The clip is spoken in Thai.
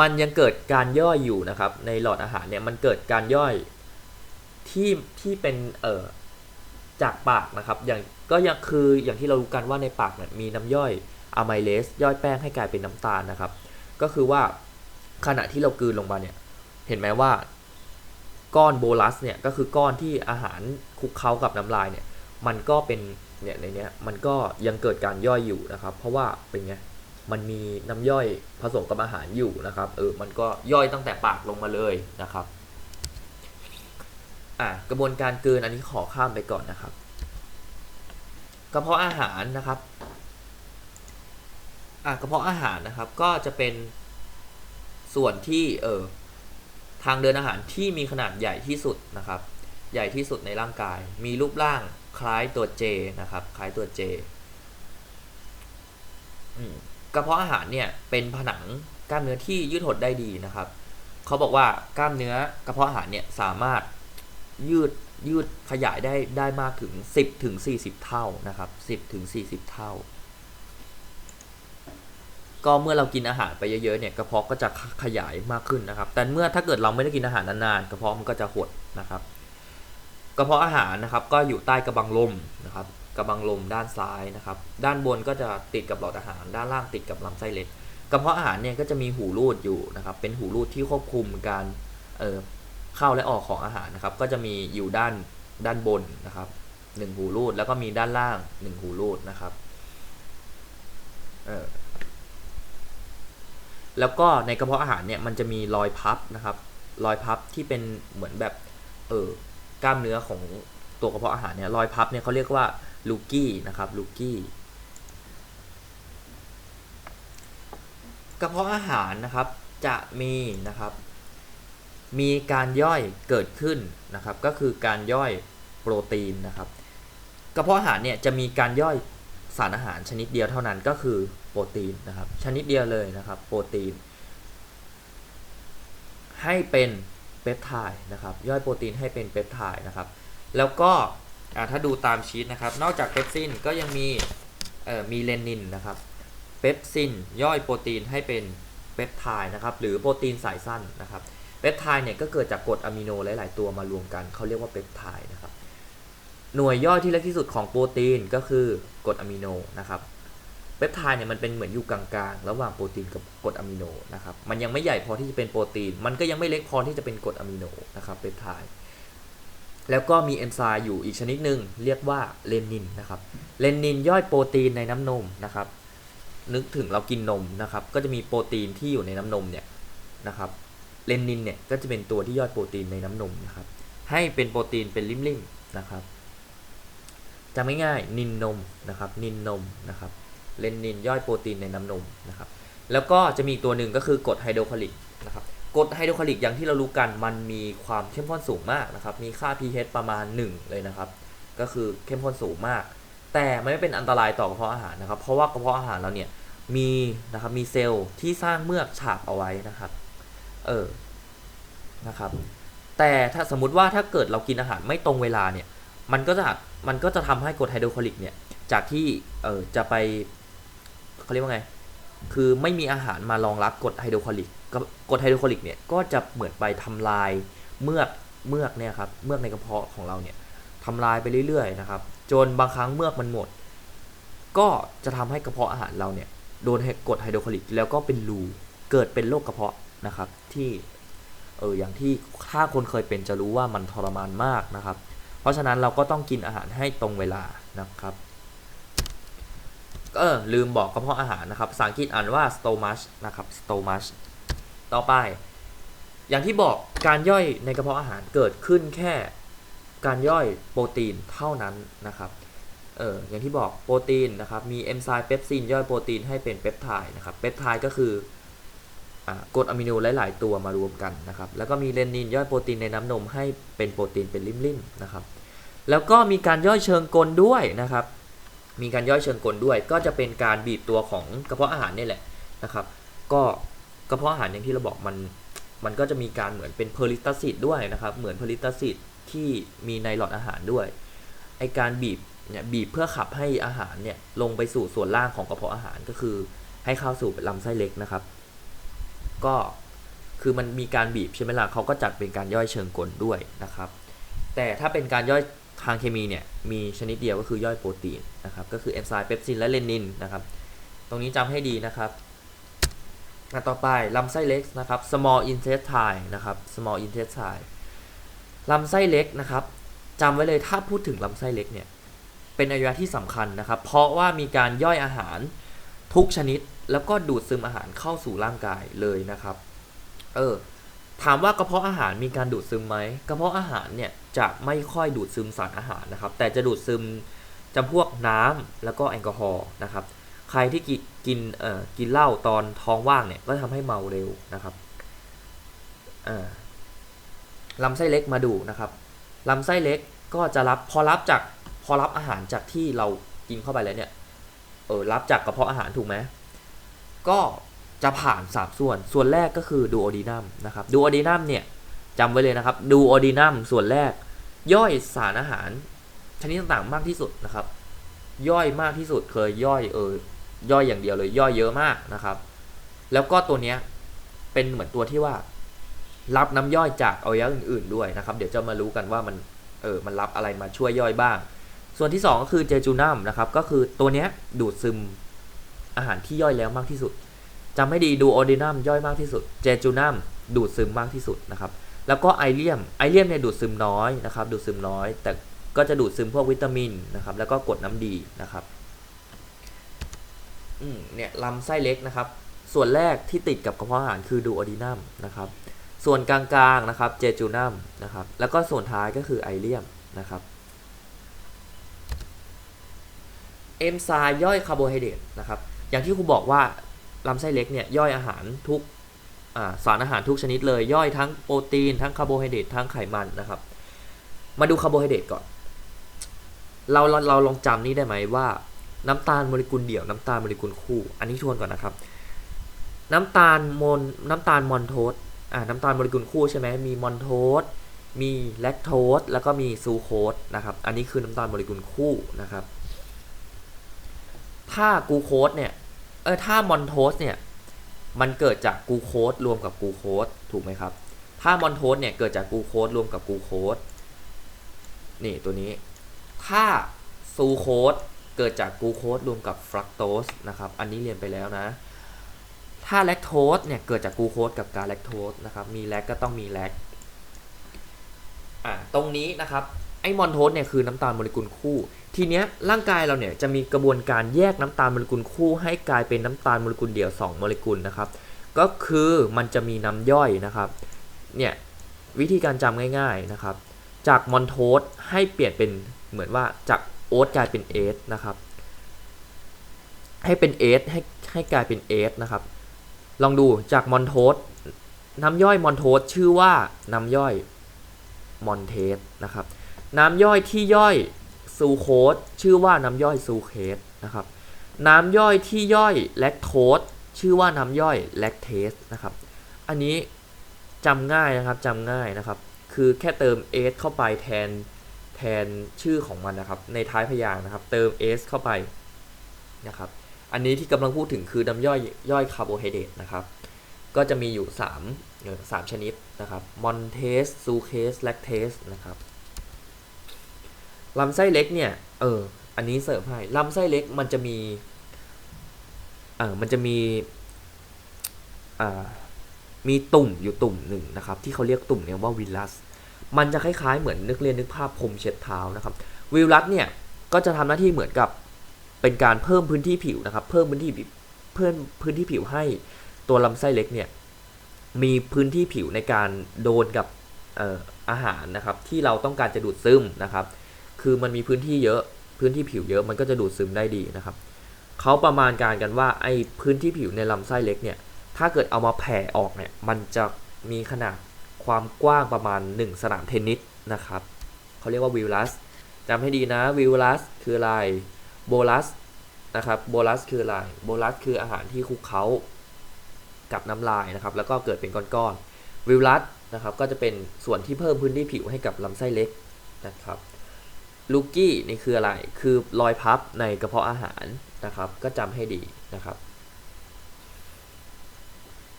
มันยังเกิดการย่อยอยู่นะครับ ในหลอดอาหารเนี่ยมันเกิดการย่อยที่ที่เป็นเอ่อจากปากนะครับ อย่างก็ยังคืออย่างที่เรารู้กันว่าในปากเนี่ยมีน้ำย่อยอะไมเลสย่อยแป้งให้กลายเป็นน้ำตาลนะครับ ก็คือว่าขณะที่เรากลืนลงมาเนี่ยเห็นไหมว่า ก้อนโบลัสเนี่ยก็คือก้อนที่อาหารคลุกเคล้ากับน้ำลายเนี่ยมันก็เป็นเนี่ยในเนี้ยมันก็ยังเกิดการย่อยอยู่นะครับ เพราะว่าเป็นไง มันมีน้ำย่อยผสมกับอาหารอยู่นะครับ เออ มันก็ย่อยตั้งแต่ปากลงมาเลยนะครับ อะกระบวนการกลืนอันนี้ขอข้ามไปก่อนนะครับ กระเพาะอาหารนะครับ อะกระเพาะอาหารนะครับ ก็จะเป็นส่วนที่ เออ ทางเดินอาหารที่มีขนาดใหญ่ที่สุดนะครับ ใหญ่ที่สุดในร่างกาย มีรูปร่างคล้ายตัว J นะครับ คล้ายตัว J อืม กระเพาะอาหารเนี่ยเป็นผนังกล้ามเนื้อที่ยืดหดได้ดีนะครับเขาบอกว่ากล้ามเนื้อกระเพาะอาหารเนี่ยสามารถยืดยืดขยายได้ได้มากถึง 10ถึง40 เท่านะครับ 10ถึง40 เท่า ก็เมื่อเรากินอาหารไปเยอะๆเนี่ยกระเพาะก็จะขยายมากขึ้นนะครับ แต่เมื่อถ้าเกิดเราไม่ได้กินอาหารนานๆกระเพาะมันก็จะหดนะครับ กระเพาะอาหารนะครับก็อยู่ใต้กระบังลมนะครับ กระบังลมด้านซ้ายนะครับ ด้านบนก็จะติดกับหลอดอาหาร ด้านล่างติดกับลำไส้เล็กกระเพาะอาหารเนี่ยก็จะมีหูรูดอยู่นะครับ เป็นหูรูดที่ควบคุมการเเข้าและออกของอาหารนะครับ ก็จะมีอยู่ด้านด้านบนนะครับหนึ่งหูรูดแล้วก็มีด้านล่างหนึ่งหูรูดนะครับแล้วก็ในกระเพาะอาหารเนี่ยมันจะมีรอยพับนะครับรอยพับที่เป็นเหมือนแบบเออกล้ามเนื้อของตัวกระเพาะอาหารเนี่ยรอยพับเนี่ยเขาเรียกว่า ลูกี้นะครับลูกี้กระเพาะอาหารนะครับจะมีนะครับ มีการย่อยเกิดขึ้นนะครับ ก็คือการย่อยโปรตีนนะครับ กระเพาะอาหารเนี่ยจะมีการย่อยสารอาหารชนิดเดียวเท่านั้นก็คือโปรตีนนะครับ ชนิดเดียวเลยนะครับ โปรตีน ให้เป็นเปปไทด์นะครับ ย่อยโปรตีนให้เป็นเปปไทด์นะครับ แล้วก็ ถ้าดูตามชีตนะครับ นอกจากเปปซินก็ยังมีมีเลนินนะครับ เปปซินย่อยโปรตีนให้เป็นเปปไทด์นะครับ หรือโปรตีนสายสั้นนะครับ เปปไทด์เนี่ยก็เกิดจากกรดอะมิโนหลาย ๆ ตัวมารวมกันเขาเรียกว่าเปปไทด์นะครับ หน่วยย่อยที่เล็กที่สุดของโปรตีนก็คือกรดอะมิโนนะครับ เปปไทด์เนี่ยมันเป็นเหมือนอยู่กลางๆ ระหว่างโปรตีนกับกรดอะมิโนนะครับ มันยังไม่ใหญ่พอที่จะเป็นโปรตีน มันก็ยังไม่เล็กพอที่จะเป็นกรดอะมิโนนะครับ เปปไทด์ แล้วก็มีเอนไซม์อยู่อีกชนิดหนึ่งเรียกว่าเลนินนะครับ เลนินย่อยโปรตีนในน้ำนมนะครับ นึกถึงเรากินนมนะครับ ก็จะมีโปรตีนที่อยู่ในน้ำนมเนี่ยนะครับ เลนินเนี่ยก็จะเป็นตัวที่ย่อยโปรตีนในน้ำนมนะครับ ให้เป็นโปรตีนเป็นริมๆนะครับจำง่ายๆนินนมนะครับ นินนมนะครับ เลนินย่อยโปรตีนในน้ำนมนะครับ แล้วก็จะมีตัวหนึ่งก็คือกรดไฮโดรคลอริกนะครับ กรดไฮโดรคลอริกอย่างที่เรารู้กันมันมีความเข้มข้นสูงมากนะครับ มีค่า pH ประมาณ 1 เลยนะครับ ก็คือเข้มข้นสูงมาก แต่ไม่เป็นอันตรายต่อกระเพาะอาหารนะครับ เพราะว่ากระเพาะอาหารเราเนี่ยมีนะครับมีเซลล์ที่สร้างเมือกฉาบเอาไว้นะครับ เออนะครับ แต่ถ้าสมมติว่าถ้าเกิดเรากินอาหารไม่ตรงเวลาเนี่ยมันก็จะมันก็จะทำให้กรดไฮโดรคลอริกเนี่ยจากที่เออจะไปเขาเรียกว่าไง คือไม่มีอาหารมารองรับกรดไฮโดรคลอริกกรดไฮโดรคลอริกเนี่ยก็จะเหมือนไปทำลายเมือกเมือกเนี่ยครับเมือกในกระเพาะของเราเนี่ยทำลายไปเรื่อยๆนะครับ จนบางครั้งเมือกมันหมด ก็จะทำให้กระเพาะอาหารเราเนี่ยโดนกรดไฮโดรคลอริกแล้วก็เป็นรูเกิดเป็นโรคกระเพาะนะครับที่เอออย่างที่ถ้าคนเคยเป็นจะรู้ว่ามันทรมานมากนะครับ เพราะฉะนั้นเราก็ต้องกินอาหารให้ตรงเวลานะครับ เออลืมบอกกระเพาะอาหารนะครับภาษาอังกฤษอ่านว่า stomach นะครับ stomach ต่อไป อย่างที่บอกการย่อยในกระเพาะอาหารเกิดขึ้นแค่การย่อยโปรตีนเท่านั้นนะครับเอออย่างที่บอกโปรตีนนะครับมีเอนไซม์เปปซินย่อยโปรตีนให้เป็นเปปไทด์นะครับเปปไทด์ก็คือกรดอะมิโนหลาย ๆ ตัวมารวมกันนะครับแล้วก็มีเลนินย่อยโปรตีนในน้ำนมให้เป็นโปรตีนเป็นริมๆนะครับแล้วก็มีการย่อยเชิงกลด้วยนะครับ มีการย่อยเชิงกลด้วย ก็จะเป็นการบีบตัวของกระเพาะอาหารนี่แหละนะครับ ก็กระเพาะอาหารอย่างที่เราบอกมันมันก็จะมีการเหมือนเป็นเพอริสตาซิตด้วยนะครับ เหมือนเพอริสตาซิตที่มีในหลอดอาหารด้วยไอการบีบเนี่ยบีบเพื่อขับให้อาหารเนี่ยลงไปสู่ส่วนล่างของกระเพาะอาหารก็คือให้เข้าสู่ลำไส้เล็กนะครับ ก็คือมันมีการบีบใช่ไหมล่ะเขาก็จัดเป็นการย่อยเชิงกลด้วยนะครับ แต่ถ้าเป็นการย่อย ทางเคมีเนี่ยมีชนิดเดียวก็คือย่อยโปรตีนนะครับก็คือเอนไซม์เปปซินและเลนินนะครับตรงนี้จำให้ดีนะครับอันต่อไปลำไส้เล็กนะครับ small intestine นะครับ small intestine ลำไส้เล็กนะครับจำไว้เลยถ้าพูดถึงลำไส้เล็กเนี่ยเป็นอวัยวะที่สำคัญนะครับ เพราะว่ามีการย่อยอาหารทุกชนิด แล้วก็ดูดซึมอาหารเข้าสู่ร่างกายเลยนะครับ เออ ถามว่ากระเพาะอาหารมีการดูดซึมไหมกระเพาะอาหารเนี่ยจะไม่ค่อยดูดซึมสารอาหารนะครับ แต่จะดูดซึมจำพวกน้ำแล้วก็แอลกอฮอล์นะครับ ใครที่กินเอ่อกินเหล้าตอนท้องว่างเนี่ยก็ทำให้เมาเร็วนะครับลำไส้เล็กมาดูนะครับลำไส้เล็กก็จะรับพอรับจากพอรับอาหารจากที่เรากินเข้าไปแล้วเนี่ยเออรับจากกระเพาะอาหารถูกไหมก็ จะผ่านสามส่วน ส่วนแรกก็คือดูโอดีนัมนะครับดูโอดีนัมเนี่ยจำไว้เลยนะครับดูโอดีนัมส่วนแรก ย่อยสารอาหารชนิดต่างๆมากที่สุดนะครับ ย่อยมากที่สุดเคยย่อยเออย่อยอย่างเดียวเลยย่อยเยอะมากนะครับ แล้วก็ตัวเนี้ยเป็นเหมือนตัวที่ว่า รับน้ำย่อยจากอวัยวะอื่น ๆด้วยนะครับ เดี๋ยวจะมารู้กันว่ามันเออมันรับอะไรมาช่วยย่อยบ้าง ส่วนที่ 2 ก็คือเจจูนัมนะครับก็คือตัวเนี้ยดูดซึมอาหารที่ย่อยแล้วมากที่สุด จำให้ดีดูโอดินัมย่อยมากที่สุด เจจูนัมดูดซึมมากที่สุดนะครับ แล้วก็ไอเลียม ไอเลียมเนี่ยดูดซึมน้อยนะครับ ดูดซึมน้อย แต่ก็จะดูดซึมพวกวิตามินนะครับ แล้วก็กรดน้ำดีนะครับเนี่ยลำไส้เล็กนะครับ ส่วนแรกที่ติดกับกระเพาะอาหารคือดูโอดีนัมนะครับ ส่วนกลางๆนะครับ เจจูนัมนะครับ แล้วก็ส่วนท้ายก็คือไอเลียมนะครับเอนไซม์ย่อยคาร์โบไฮเดรตนะครับ อย่างที่ครูบอกว่า ลำไส้เล็กเนี่ยย่อยอาหารทุกาสารอาหารทุกชนิดเลยย่อยทั้งโปรตีน ทั้งคาร์โบไฮเดรตทั้งไขมันนะครับ มาดูคาร์โบไฮเดรตก่อน เราเราเราลองจำนี่ได้ไหมว่าน้ำตาลโมเลกุลเดี่ยวน้ำตาลโมเลกุลคู่ อันนี้ทวนก่อนนะครับ น้ำตาลโมนน้ำตาลมอนโทสอ่าน้ำตาลโมเลกุลคู่ใช่ไหมมีมอนโทสมีแลคโทสแล้วก็มีซูโคสนะครับ อันนี้คือน้ำตาลโมเลกุลคู่นะครับ ถ้ากูโคสเนี่ย เออถ้ามอนโทสเนี่ยมันเกิดจากกูโคสรวมกับกูโคสถูกไหมครับ ถ้ามอนโทสเนี่ยเกิดจากกูโคสรวมกับกูโคสนี่ตัวนี้ ถ้าซูโคสเกิดจากกูโคสรวมกับฟรักโตสนะครับ อันนี้เรียนไปแล้วนะ ถ้าแลคโทสเนี่ยเกิดจากกูโคสกับกาแลคโทสนะครับ มีแลคก็ต้องมีแลคอ่าตรงนี้นะครับ ไอ้มอนโทสเนี่ยคือน้ำตาลโมเลกุลคู่ ทีเนี้ยร่างกายเราเนี่ยจะมีกระบวนการแยกน้ำตาลโมเลกุลคู่ ให้กลายเป็นน้ำตาลโมเลกุลเดี่ยว 2 โมเลกุลนะครับ ก็คือมันจะมีน้ำย่อยนะครับ เนี่ยวิธีการจำง่ายๆนะครับ จากมอนโทสให้เปลี่ยนเป็นเหมือนว่าจากโอ๊ตกลายเป็นเอสนะครับ ให้เป็นเอสให้ให้กลายเป็นเอสนะครับ ลองดูจากมอนโทสน้ำย่อยมอนโทสชื่อว่าน้ำย่อยมอนเทสนะครับ น้ำย่อยที่ย่อยซูโคสชื่อว่าน้ำย่อยซูเคสนะครับน้ำย่อยที่ย่อยแลคโทสชื่อว่าน้ำย่อยแลคเทสนะครับ อันนี้จำง่ายนะครับจำง่ายนะครับ คือแค่เติม s เข้าไปแทนแทนชื่อของมันนะครับ ในท้ายพยางค์นะครับ เติม s เข้าไปนะครับ อันนี้ที่กำลังพูดถึงคือน้ำย่อยย่อยคาร์โบไฮเดรตนะครับ ก็จะมีอยู่3เอ่อสามชนิดนะครับมอนเทสซูเคสแลคเทสนะครับ ลำไส้เล็กเนี่ย เออ อันนี้เสิริมให้ลำไส้เล็กมันจะมี เออมันจะมี อ่า มีตุ่มอยู่ตุ่มหนึ่งนะครับ ที่เขาเรียกตุ่มเนี่ยว่าวิลัส มันจะคล้ายๆเหมือนนึกเรียนนึกภาพพรมเช็ดเท้านะครับวิลัสเนี่ยก็จะทำหน้าที่เหมือนกับเป็นการเพิ่มพื้นที่ผิวนะครับ เพิ่มพื้นที่ผิวเพิ่มพื้นที่ผิวให้ตัวลำไส้เล็กเนี่ยมีพื้นที่ผิวในการโดนกับเอ่ออาหารนะครับ ที่เราต้องการจะดูดซึมนะครับ คือมันมีพื้นที่เยอะพื้นที่ผิวเยอะมันก็จะดูดซึมได้ดีนะครับเขาประมาณการกันว่าไอ้พื้นที่ผิวในลำไส้เล็กเนี่ยถ้าเกิดเอามาแผ่ออกเนี่ยมันจะมีขนาดความกว้างประมาณ 1 สนามเทนนิสนะครับเขาเรียกว่าวิลลัสจำให้ดีนะวิลลัสคืออะไรโบลัสนะครับโบลัสคืออะไรโบลัสคืออาหารที่คลุกเคล้ากับน้ำลายนะครับแล้วก็เกิดเป็นก้อนๆวิลลัสนะครับก็จะเป็นส่วนที่เพิ่มพื้นที่ผิวให้กับลำไส้เล็กนะครับ ลูกี้นี่คืออะไร คือรอยพับในกระเพาะอาหารนะครับ ก็จำให้ดีนะครับ